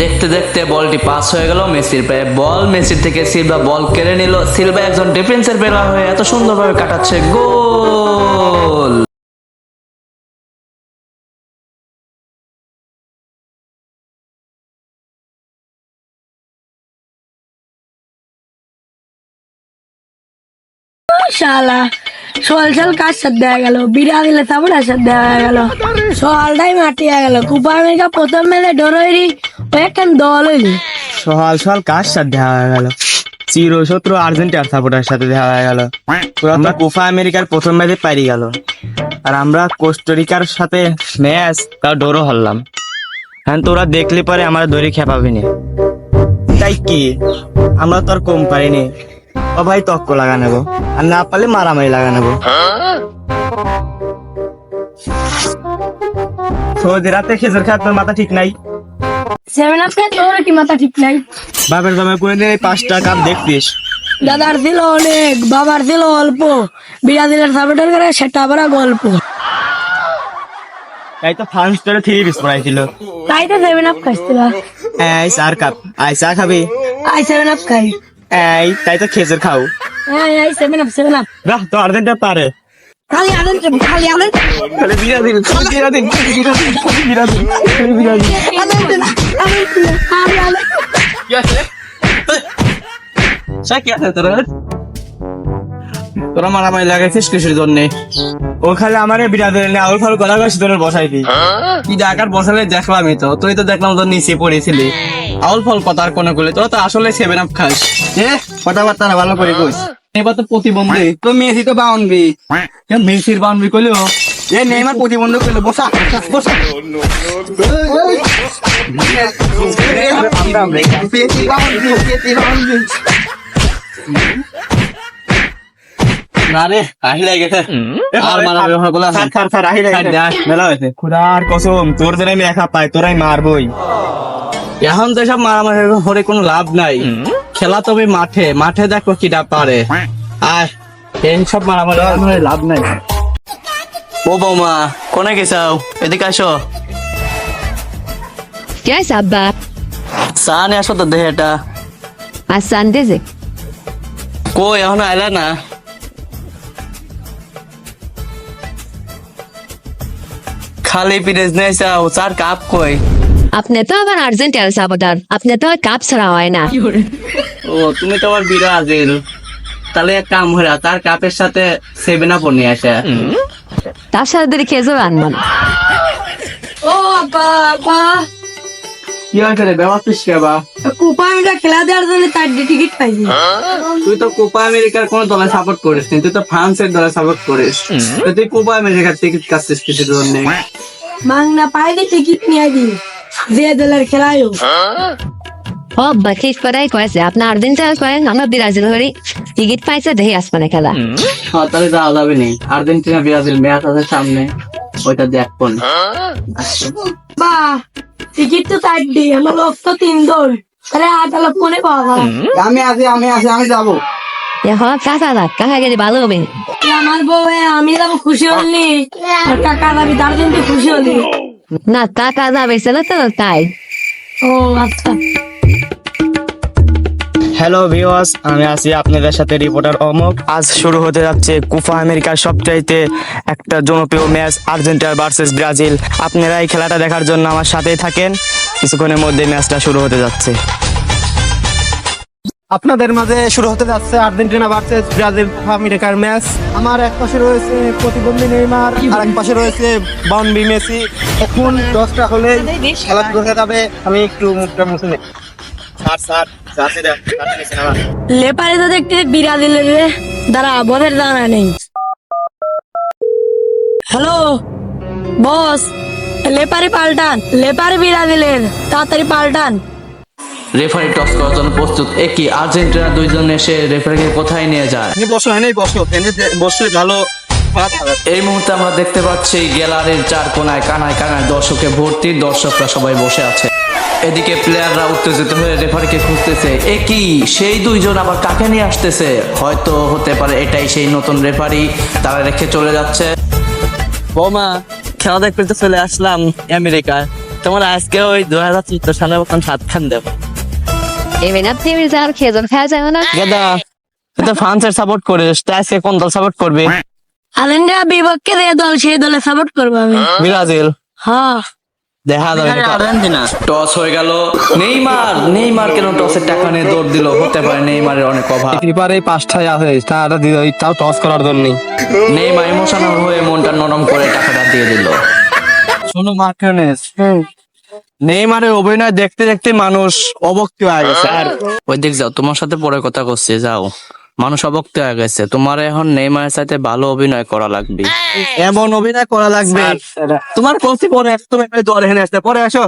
দেখতে দেখতে বলটি পাস হয়ে গেল, মেসির পায়ে বল মেসির থেকে সিলভা বল কেড়ে নিল। সিলভা একজন ডিফেন্সের বেলা হয়ে এত সুন্দরভাবে কাটাচ্ছে, গোল! শালা সোয়াল সাল কাজ সাথে দেওয়া গেল? বিড়া দিলে সাবড়ার সাথে গেল? সোয়ালটাই মাটিয়া গেল। কুপা আমেরিকা প্রথম মেলে ডরইরি। একখান দল হইলি সকাল সকাল কার সাথে দেখা হয়ে গেল? চিরশত্রু আর্জেন্টিনার সাপোর্টার সাথে দেখা হয়ে গেল। আমরা কোফা আমেরিকার প্রথম ম্যাচে পারি গেল। আর আমরা কোস্টারিকার সাথে ম্যাচ তাও ডোরও হলাম হ্যাঁ তোরা দেখলে পরে আমরা দড়ি খেপাবি নি। তাই কি? আমরা তো আর কম পারিনি। ও ভাই তক্ক লাগা নেব। আর না পারলে মারামারি লাগা নেব। সৌদি রাতে খেজুর খাওয়ার তোর মাথা ঠিক নাই। সেভেন আপ তোর কি মাথা ঠিক নাই? বাপের জমা করে নিয়ে এই পাঁচটা কাপ দেখতিস। দাদার ছিল অনেক বাবার ছিল অল্প বিড়া দিলের সাপোর্টার করে সেটা আবার গল্প তাই তো ফার্স্ট স্টোরে থ্রি পিস পড়াইছিল তাই তো সেভেন আপ খাইছিল। এই চার কাপ। আই চা খাবি? আই সেভেন আপ খাই। এই তাই তো খেজুর খাও। এই এই সেভেন আপ সেভেন আপ বাহ তো আর্জেন্টিনা পারে। খালি আনেন খালি আনেন খালি বিরা দিন খালি বিরা দিন খালি বিরা দিন খালি বিরা দিন খালি বিরা দিন আনেন আনেন আনেন আনেন কি আছে তোর? তোরা মারামারি লাগাইছিস কিসের জন্য? ও খালি আমারে বিরা দিলে না আউল ফাল গলা গাছ তোর বসাই দি। কি ডাকার বসালে দেখলাম দেখলামই তো তুই তো দেখলাম তোর নিচে পড়েছিলি। আউল ফল কথার কোনে গুলি তোরা তো আসলে সেভেন আপ খাস। এ কথাবার্তা ভালো করে কইস। এবার তো প্রতিবন্ধী। তো মেসি তো বাউন্ডি মেসির বাউন্ডি কইলো এ নেইমার প্রতিবন্ধক কইলো বসা বসা আহি লাগে আর মারাবে বলা আহি লাগে মেলা হয়েছে। খুদার কসম তোর জন্য আমি একা পাই তোরাই মারবই। এখন তো সব মারামারি হরে কোনো লাভ নাই। খেলা তবে মাঠে মাঠে দেখো কিটা পারে। আয় এই সব মারামারি লাভ নাই। ও বৌমা কোনে গেছাও? এদিকে আসো। ¿Qué es Abba? চা নিয়ে আসো তো দেহে এটা। Asan desde. কই এখন আইলা না? খালি পিরেজ নেই চাও চার কাপ কই? আপনি তো আবার আর্জেন্ট আর্জেন্টিনার সাপোর্টার আপনি তো কাপ ছাড়া হয় না। ও তুমি তো আমার বিরাজিল তাহলে এক কাম হইরা তার কাপের সাথে সেভেন আপ নিয়ে আসে। তার সাথে খেজুর আনবেন ও আপা আপা কি হয়েছে রে ব্যবহার পিস বা কুপা আমেরিকা খেলা দেওয়ার জন্য তার টিকিট পাইছি। তুই তো কোপা আমেরিকার কোন দলে সাপোর্ট করিস নি তুই তো ফ্রান্সের দলে সাপোর্ট করিস। তুই কোপা আমেরিকার টিকিট কাটছিস কিসের জন্য? মাংনা পাইলে টিকিট নিয়ে দি যে দলের খেলায় ও বাকি করাই কয়েছে। আপনি আর্জেন্টিনা করেন আমরা ব্রাজিল করি টিকিট পাইছে দেখে আসমানে খেলা। হ্যাঁ তাহলে যাওয়া যাবে নি। আর্জেন্টিনা ব্রাজিল ম্যাচ আছে সামনে ওইটা দেখব বা টিকিট তো চার আমার লোক তো তিন দল। তাহলে আট আলাপ ফোনে পাওয়া যাবে আমি আছি আমি আছি আমি যাব। এখন কাকা না কাকা গেলে ভালো হবে। আমার বউ আমি যাব খুশি হলি আর কাকা যাবি তার জন্য খুশি হলি। না কাকা যাবে সেটা তো তাই। ও আচ্ছা। হ্যালো ভিওয়ার্স আমি আছি আপনাদের সাথে রিপোর্টার অমক। আজ শুরু হতে যাচ্ছে কুফা আমেরিকার সবচাইতে একটা জনপ্রিয় ম্যাচ আর্জেন্টিনা ভার্সেস ব্রাজিল। আপনারা এই খেলাটা দেখার জন্য আমার সাথেই থাকেন। কিছুক্ষণের মধ্যে ম্যাচটা শুরু হতে যাচ্ছে। আপনাদের মাঝে শুরু হতে যাচ্ছে আর্জেন্টিনা ভার্সেস ব্রাজিল কোপা আমেরিকার ম্যাচ। আমার এক পাশে রয়েছে প্রতিবন্ধী নেইমার আর এক পাশে রয়েছে বাউন্ডি মেসি। এখন দশটা হলে খেলা। শুরু হয়ে যাবে। আমি একটু মুখটা মুছে নেই স্যার স্যার লেপারে তো দেখতে বিরা দিলে রে দাঁড়া বদের দাঁড়া নেই। হ্যালো বস লেপারে পাল্টান লেপারে বিরা দিলেন তাড়াতাড়ি পাল্টান। রেফারি টস করার জন্য প্রস্তুত। একই আর্জেন্টিনা দুইজন এসে রেফারিকে কোথায় নিয়ে যায়? বসো এনে বসো। এনে বসে ভালো এই মুহূর্তে আমরা দেখতে পাচ্ছি গ্যালারির চার কোনায় কানায় কানায় দর্শকে ভর্তি। দর্শকরা সবাই বসে আছে। এদিকে প্লেয়াররা উত্তেজিত হয়ে রেফারিকে খুঁজতেছে। এ কি সেই দুইজন আবার কাকে নিয়ে আসতেছে? হয়তো হতে পারে এটাই সেই নতুন রেফারি তারা রেখে চলে যাচ্ছে। বৌমা খেলা দেখতে চলে আসলাম আমেরিকায় তোমার আজকে ওই দু হাজার চোদ্দ সালের মতন সাত খান দেবো। এমনি না তুমি যার খেয়ে যান খাওয়া যাবে না গেদা তো ফ্রান্সের সাপোর্ট করিস তা আজকে কোন দল সাপোর্ট করবি আর্জেন্টিনা বিপক্ষে যে দল সেই দলে সাপোর্ট করব আমি ব্রাজিল হ্যাঁ দেখা যাবে আর্জেন্টিনা টস হয়ে গেল নেইমার নেইমার কেন টসের টাকা নিয়ে দৌড় দিল হতে পারে নেইমারের অনেক অভাব। কিপার এই পাঁচটায় আছে তারা দিল তাও টস করার জন্যই নেইমার ইমোশনাল হয়ে মনটা নরম করে টাকাটা দিয়ে দিল। শোনো মার্কেনেস। নেইমারের অভিনয় দেখতে দেখতে মানুষ অবক্তি হয়ে গেছে। আর ওই দিক যাও তোমার সাথে পরে কথা করছি যাও। মানুষ অবক্ত হয়ে গেছে তোমার এখন নেইমারের সাথে ভালো অভিনয় করা লাগবে। এমন অভিনয় করা লাগবে। তোমার কোচি পরে তুমি দরে হেনে আসতে। পরে আসো।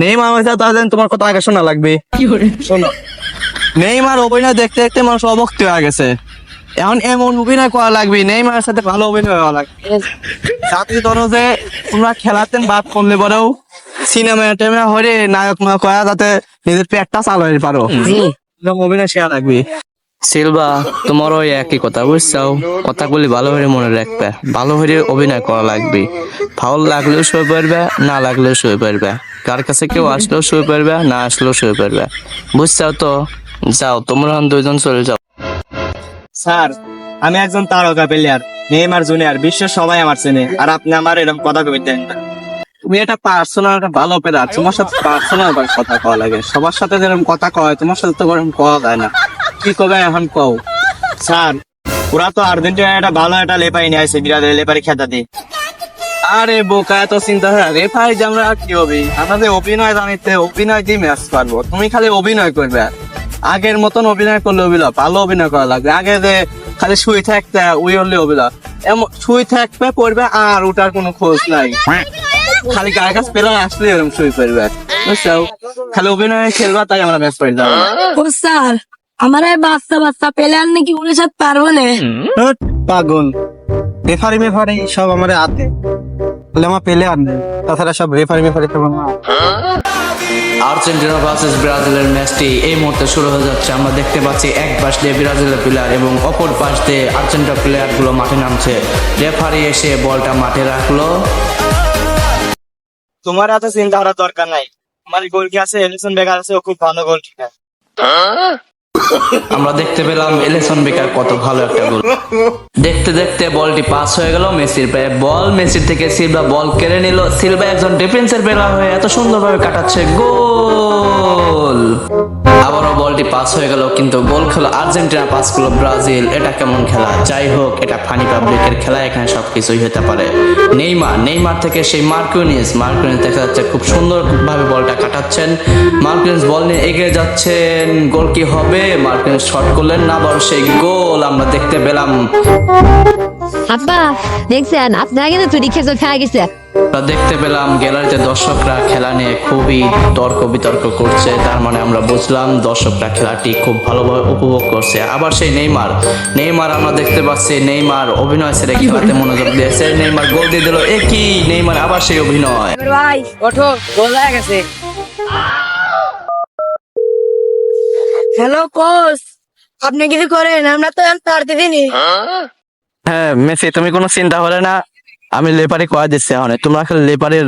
নেইমার হয়েছে তাহলে তোমার কথা আগে শোনা লাগবে। শোনো নেইমার অভিনয় দেখতে দেখতে মানুষ অবক্তি হয়ে গেছে। এখন এমন অভিনয় করা লাগবে নেইমারের সাথে ভালো অভিনয় হওয়া লাগবে। যাতে ধরো যে তোমরা খেলাতেন বাদ করলে পরেও সিনেমা টেমা হরে নায়ক না কয়া যাতে নিজের পেটটা চালাতে পারো। অভিনয় শেখা লাগবে সিলভা তোমার ওই একই কথা বুঝছাও? কথাগুলি ভালো করে মনে রাখবে। ভালো করে অভিনয় করা লাগবে। ফাউল লাগলেও শুয়ে পারবে না লাগলেও শুয়ে পারবে। কার কাছে কেউ আসলেও শুয়ে পারবে না আসলেও শুয়ে পারবে। বুঝছাও তো? যাও তোমরা দুইজন চলে যাও। স্যার আমি একজন তারকা প্লেয়ার নেইমার জুনিয়র বিশ্বের সবাই আমার চেনে। আর আপনি আমার এরকম কথা কই দেন না। তুমি এটা পার্সোনাল একটা ভালো প্লেয়ার তোমার সাথে পার্সোনাল ভাবে কথা কওয়া লাগে। সবার সাথে যেরকম কথা কয় তোমার সাথে তো ওরকম কওয়া যায় না। কি কবে এখন কও? স্যার ওরা তো আর্জেন্টিনা একটা ভালো একটা লেপাই নিয়ে আসে বিরাট লেপারি খেতা দিয়ে আরে বোকা এত চিন্তা হয় রেফারি যে আমরা কি হবে? আমাদের অভিনয় জানিতে অভিনয় দিয়ে ম্যাচ পারব। তুমি খালি অভিনয় করবে। আগের মতন অভিনয় করলে অভিনয় ভালো অভিনয় করা লাগবে। আগে যে খালি শুই থাকতে উই হলে অভিনয় এমন শুই থাকবে পড়বে আর ওটার কোনো খোঁজ নাই। খালি গায়ে কাছে পেলে আসলে এরকম শুই পড়বে বুঝছ? খালি অভিনয় খেলবা তাই আমরা ম্যাচ পাই যাব ও স্যার আমার এই বাচ্চা বাচ্চা প্লেয়ার নাকি উনিশ হাত পারব না। পাগল। রেফারি মেফারি সব আমার হাতে। বলে আমার পেলে আর নেই। তাছাড়া সব রেফারি মেফারি সব আমার আর্জেন্টিনা ভার্সেস ব্রাজিলের ম্যাচটি এই মুহূর্তে শুরু হয়ে যাচ্ছে। আমরা দেখতে পাচ্ছি এক পাশ দিয়ে ব্রাজিলের প্লেয়ার এবং অপর পাশ দিয়ে আর্জেন্টিনা প্লেয়ারগুলো মাঠে নামছে। রেফারি এসে বলটা মাঠে রাখল। তোমার এত চিন্তা করার দরকার নাই আমার গোল কি আছে এলিসন বেকার আছে ও খুব ভালো গোল ঠিক আছে আমরা দেখতে পেলাম এলেসন বেকার কত ভালো একটা গোল। দেখতে দেখতে বলটি পাস হয়ে গেল, মেসির পায়ে বল, মেসির থেকে সিলভা বল কেড়ে নিল। সিলভা একজন ডিফেন্সের প্লেয়ার হয়ে এত সুন্দরভাবে কাটাচ্ছে, গোল! আবারও বলটি পাস হয়ে গেল, কিন্তু গোল খেলো আর্জেন্টিনা পাস করল ব্রাজিল। এটা কেমন খেলা? যাই হোক, এটা ফানি পাবলিকের খেলা, এখানে সবকিছুই হতে পারে। নেইমার নেইমার থেকে সেই মার্কুনিস মার্কুনিস দেখা যাচ্ছে খুব সুন্দরভাবে বলটা কাটাচ্ছেন। মার্কুনিস বল নিয়ে এগিয়ে যাচ্ছেন, গোল কি হবে? মার্কুনিস শট করলেন না বড় সেই গোল আমরা দেখতে পেলাম। আব্বা দেখছেন? আপনারা কিন্তু চুরি খেয়ে খাওয়া গেছে। আমরা দেখতে পেলাম গ্যালারিতে দর্শকরা খেলা নিয়ে খুবই তর্ক বিতর্ক করছে তার মানে আমরা বুঝলাম দর্শকরা খেলাটি খুব ভালোভাবে উপভোগ করছে। আবার সেই নেইমার নেইমার আমরা দেখতে পাচ্ছি নেইমার অভিনয় ছেড়ে খেলাতে মনোযোগ দিয়েছে নেইমার গোল দিয়ে দিল একই নেইমার আবার সেই অভিনয়। ভাই ওঠো গোল হয়ে গেছে। হ্যালো কোচ আপনি কিছু করেন আমরা তো পারতেছি নি হ্যাঁ মেসি তুমি কোনো চিন্তা করে না। আমি লেপারি কয়া দিচ্ছি এখন। তোমরা খালি লেপারের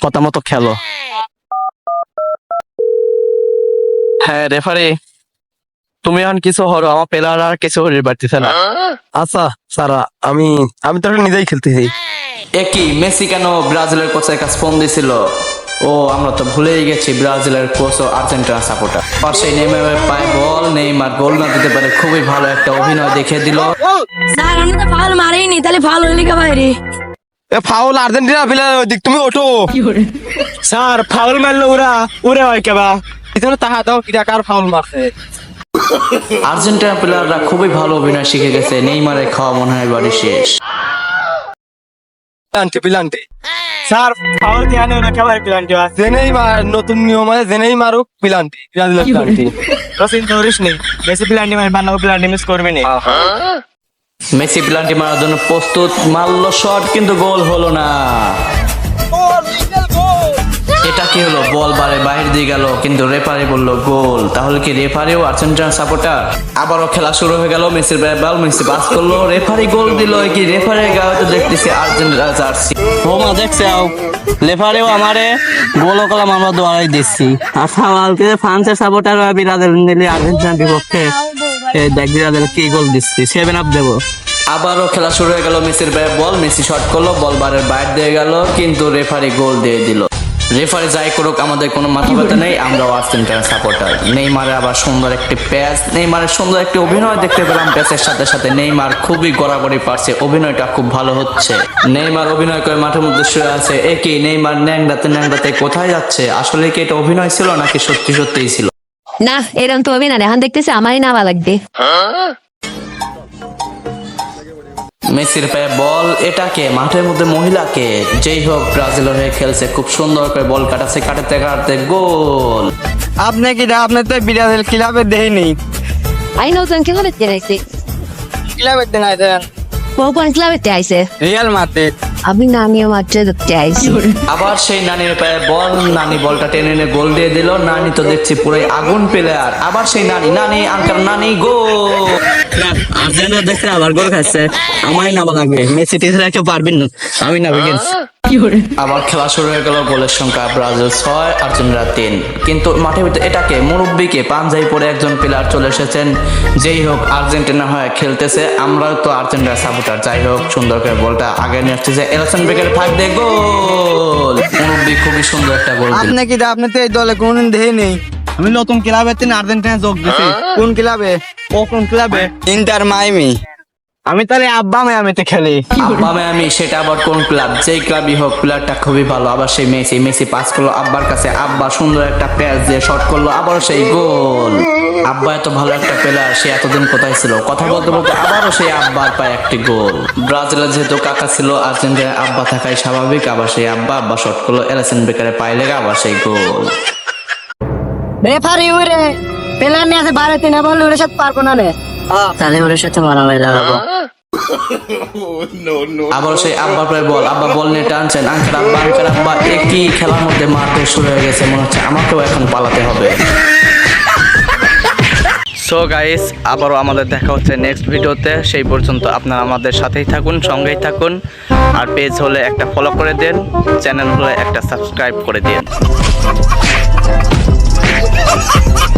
কথা মতো খেলো। হ্যাঁ রেফারি তুমি এখন কিছু হরো আমার প্লেয়ার আর কিছু হরির পারতেছে না। আচ্ছা সারা আমি আমি তো এখন নিজেই খেলতেছি। একই মেসি কেন ব্রাজিলের কোচের কাছে ফোন দিছিল? ও আমরা তো ভুলেই গেছি ব্রাজিলের কোচ ও আর্জেন্টিনা সাপোর্টার পাশে নেইমার পায় বল নেইমার গোল না দিতে পারে খুবই ভালো একটা অভিনয় দেখে দিল। স্যার আমরা তো ফাল মারিনি তাহলে ফাল হইলে কে বাইরে এ ফাউল আর্জেন্টিনা প্লেয়ার ওদিক তুমি ওঠো। স্যার ফাউল মারলো ওরা ওরা হয় কেবা? এখানে তাহা দাও কিরা কার ফাউল মারছে? আর্জেন্টিনা প্লেয়াররা খুবই ভালো অভিনয় শিখে গেছে নেইমারের খাওয়া মনে হয় বাড়ি শেষ। পিলান্টি পিলান্টি স্যার ফাউল দিয়ে আনে ওনাকে প্লান্টি জেনেই মার নতুন নিয়ম আছে জেনেই মারুক পিলান্টি পিলান্টি রসিন চিন্তা করিস নি বেশি প্লান্টি মারি বান্না প্লান্টি মিস করবি নি মেসি প্লান্টি মারার জন্য প্রস্তুত মারল শট কিন্তু গোল হলো না এটা কি হলো? বল বারে বাইরে দিয়ে গেল কিন্তু রেফারি বলল গোল। তাহলে কি রেফারিও আর্জেন্টিনা সাপোর্টার? আবারও খেলা শুরু হয়ে গেল মেসির বল মেসি পাস করল রেফারি গোল দিল কি রেফারির গায়ে তো দেখতেছি আর্জেন্টিনা জার্সি। ও মা দেখছে আও। লেফারেও আমারে গোলও কলাম আমরা দোয়ারাই দিচ্ছি। আর সামালকে ফ্রান্সের সাপোর্টার বিরাদের নিলে আর্জেন্টিনার বিপক্ষে এই দেখ বিরাদের কি গোল দিচ্ছি সেভেন আপ দেবো। আবারও খেলা শুরু হয়ে গেল মেসির ব্যাট বল মেসি শট করল বল বারের বাইরে দিয়ে গেল কিন্তু রেফারি গোল দিয়ে দিল। রেফারি যাই করুক আমাদের কোনো মাথা ব্যথা নেই আমরাও আর্জেন্টিনার সাপোর্টার নেইমারের আবার সুন্দর একটি প্যাচ নেইমারের সুন্দর একটি অভিনয় দেখতে পেলাম প্যাচের সাথে সাথে। নেইমার খুবই গড়াগড়ি পারছে অভিনয়টা খুব ভালো হচ্ছে। নেইমার অভিনয় করে মাঠের মধ্যে শুয়ে আছে এ কি নেইমার ন্যাংদাতে ন্যাংদাতে কোথায় যাচ্ছে? আসলে কি এটা অভিনয় ছিল নাকি সত্যি সত্যিই ছিল? না এরকম তো অভিনয় না এখন দেখতেছি আমারই নামা লাগবে। মেসির পায়ে বল এটাকে মাঠের মধ্যে মহিলাকে যেই হোক ব্রাজিলের হয়ে খেলছে খুব সুন্দর করে বল কাটাচ্ছে কাটাতে কাটাতে গোল। আপনি কি আপনি তো বিরাদের ক্লাবের দেহে নেই আই নতুন কি হবে আইছে ক্লাবের দেন আইছেন কোন ক্লাবেতে আইছে রিয়াল মাদ্রিদ আমি নামিও মাত্র দেখতে আইছি আবার সেই নানির পায়ে বল নানি বলটা টেনে এনে গোল দিয়ে দিল। নানি তো দেখছি পুরাই আগুন প্লেয়ার আবার সেই নানি নানি আঙ্কার নানি গোল। আর্জেন্টিনা দেখছে আবার গোল খাচ্ছে আমারই নামা লাগবে মেসি টিচার কেউ পারবেন না। আমি না বিগেন আবার খেলা শুরু হয়ে গেল গোলের সংখ্যা ব্রাজিল ছয় আর্জেন্টিনা তিন। কিন্তু মাঠের ভিতরে এটাকে মুরব্বীকে পাঞ্জাবি পরে একজন প্লেয়ার চলে এসেছেন। যেই হোক আর্জেন্টিনা হয়ে খেলতেছে। আমরাও তো আর্জেন্টিনা সাপোর্টার যাই হোক সুন্দর করে বলটা আগে নিয়ে আসতেছে। এলসন বেকের ফাঁক দিয়ে গোল! মুরব্বী খুবই সুন্দর একটা গোল আপনি কি আপনি তো এই দলে কোনদিন নেই আমি নতুন ক্লাবে তিন আর্জেন্টিনা যোগ দিছি। কোন ক্লাবে? ও কোন ক্লাবে? ইন্টার মাইমি আমি তাহলে আব্বা মায়ামিতে খেলি। আব্বা আমি সেটা আবার কোন ক্লাব? যেই ক্লাবই হোক প্লেয়ারটা খুবই ভালো। আবার সেই মেসি মেসি পাস করল আব্বার কাছে। আব্বা সুন্দর একটা প্যাচ দিয়ে শট করল আবার সেই গোল। আব্বা এত ভালো একটা প্লেয়ার সে এতদিন কোথায় ছিল? কথা বলতে বলতে আবারও সেই আব্বার পায় একটি গোল। ব্রাজিলের যেহেতু কাকা ছিল আর্জেন্টিনার আব্বা থাকাই স্বাভাবিক। আবার সেই আব্বা আব্বা শট করল এলাসেন বেকারে পায়ে লেগে আবার সেই গোল। রেফারি উড়ে পেলার নিয়ে আছে তিনে বললে ওর সাথে পারব না রে। তাহলে ওর সাথে মারামারি লাগাবো আবার সেই আব্বার পায়ে বল আব্বা বল নিয়ে টানছেন আঙ্কের আব্বা আঙ্কের আব্বা একই খেলার মধ্যে মারতে শুরু হয়ে গেছে মনে হচ্ছে আমাকেও এখন পালাতে হবে। সো গাইস আবারও আমাদের দেখা হচ্ছে নেক্সট ভিডিওতে সেই পর্যন্ত আপনারা আমাদের সাথেই থাকুন সঙ্গেই থাকুন আর পেজ হলে একটা ফলো করে দেন চ্যানেল হলে একটা সাবস্ক্রাইব করে দিন Ha ha ha!